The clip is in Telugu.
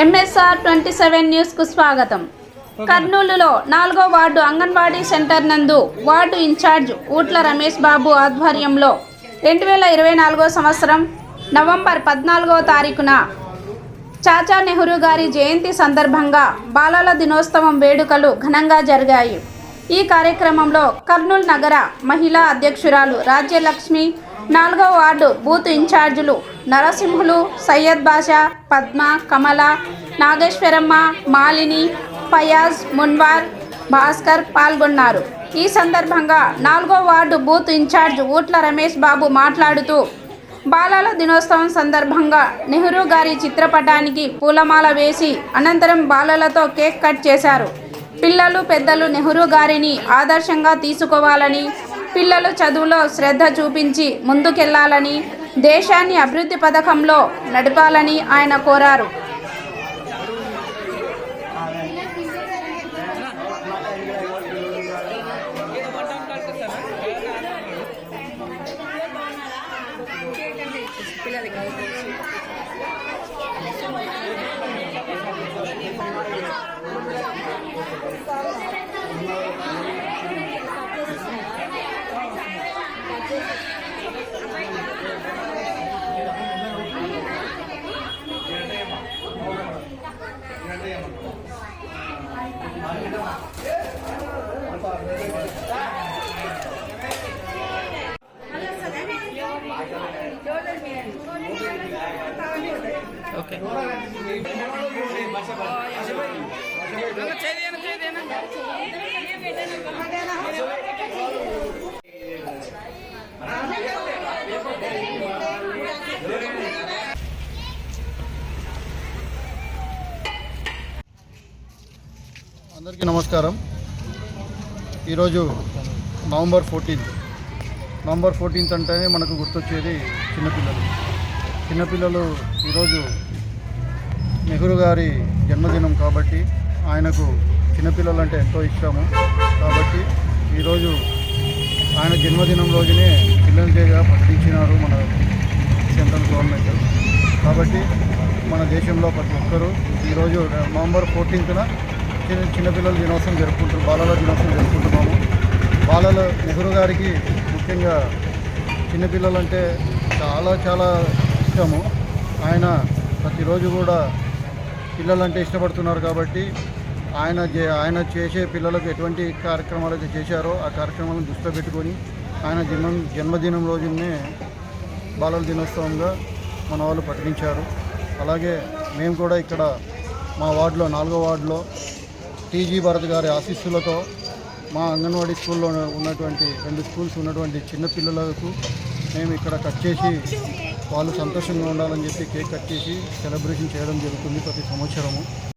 ట్వంటీ సెవెన్ న్యూస్కు స్వాగతం. కర్నూలులో నాలుగో వార్డు అంగన్వాడీ సెంటర్ నందు వార్డు ఇన్ఛార్జ్ ఊట్ల రమేష్ బాబు ఆధ్వర్యంలో రెండు వేల ఇరవై నాలుగో సంవత్సరం నవంబర్ పద్నాలుగో తారీఖున చాచా నెహ్రూ గారి జయంతి సందర్భంగా బాలల దినోత్సవం వేడుకలు ఘనంగా జరిగాయి. ఈ కార్యక్రమంలో కర్నూలు నగర మహిళా అధ్యక్షురాలు రాజ్యలక్ష్మి నాలుగో వార్డు బూత్ ఇన్ఛార్జీలు నరసింహులు సయ్యద్ బాషా పద్మ కమల నాగేశ్వరమ్మ మాలిని ఫయాజ్ మున్వార్ భాస్కర్ పాల్గొన్నారు. ఈ సందర్భంగా నాలుగో ward booth incharge Ootla Ramesh Babu మాట్లాడుతూ బాలల దినోత్సవం సందర్భంగా నెహ్రూ గారి చిత్రపటానికి పూలమాల వేసి అనంతరం బాలలతో కేక్ కట్ చేశారు. పిల్లలు పెద్దలు నెహ్రూ గారిని ఆదర్శంగా తీసుకోవాలని పిల్లలు చదువులో శ్రద్ధ చూపించి ముందుకెళ్ళాలని దేశాన్ని అభివృద్ధి పథకంలో నడపాలని ఆయన కోరారు. అందరికీ నమస్కారం. ఈరోజు నవంబర్ ఫోర్టీన్త్. నవంబర్ ఫోర్టీన్త్ అంటేనే మనకు గుర్తొచ్చేది చిన్నపిల్లలు. చిన్నపిల్లలు ఈరోజు నెహ్రూ గారి జన్మదినం కాబట్టి ఆయనకు చిన్నపిల్లలు అంటే ఎంతో ఇష్టము. కాబట్టి ఈరోజు ఆయన జన్మదినం రోజునే పిల్లల డేగా ప్రకటించినారు మన సెంట్రల్ గవర్నమెంట్. కాబట్టి మన దేశంలో ప్రతి ఒక్కరూ ఈరోజు నవంబర్ ఫోర్టీన్త్న చిన్న చిన్నపిల్లల దినోత్సవం జరుపుకుంటున్నాం బాలల దినోత్సవం జరుపుకుంటున్నాము. బాలల నెహ్రూ గారికి ముఖ్యంగా చిన్నపిల్లలు అంటే చాలా చాలా ఇష్టము. ఆయన ప్రతిరోజు కూడా పిల్లలంటే ఇష్టపడుతున్నారు కాబట్టి ఆయన ఆయన చేసే పిల్లలకు ఎటువంటి కార్యక్రమాలు అయితే చేశారో ఆ కార్యక్రమాలను దృష్టిలో పెట్టుకొని ఆయన జన్మ జన్మదినం రోజునే బాలల దినోత్సవంగా మన వాళ్ళు ప్రకటించారు. అలాగే మేము కూడా ఇక్కడ మా వార్డులో నాలుగో వార్డులో టీజీ భరత్ గారి ఆశీస్సులతో మా అంగన్వాడీ స్కూల్లో ఉన్నటువంటి రెండు స్కూల్స్ ఉన్నటువంటి చిన్న పిల్లలకు మేము ఇక్కడ కట్ చేసి వాళ్ళు సంతోషంగా ఉండాలని చెప్పి కేక్ కట్ చేసి సెలబ్రేషన్ చేయడం జరుగుతుంది ప్రతి సంవత్సరము.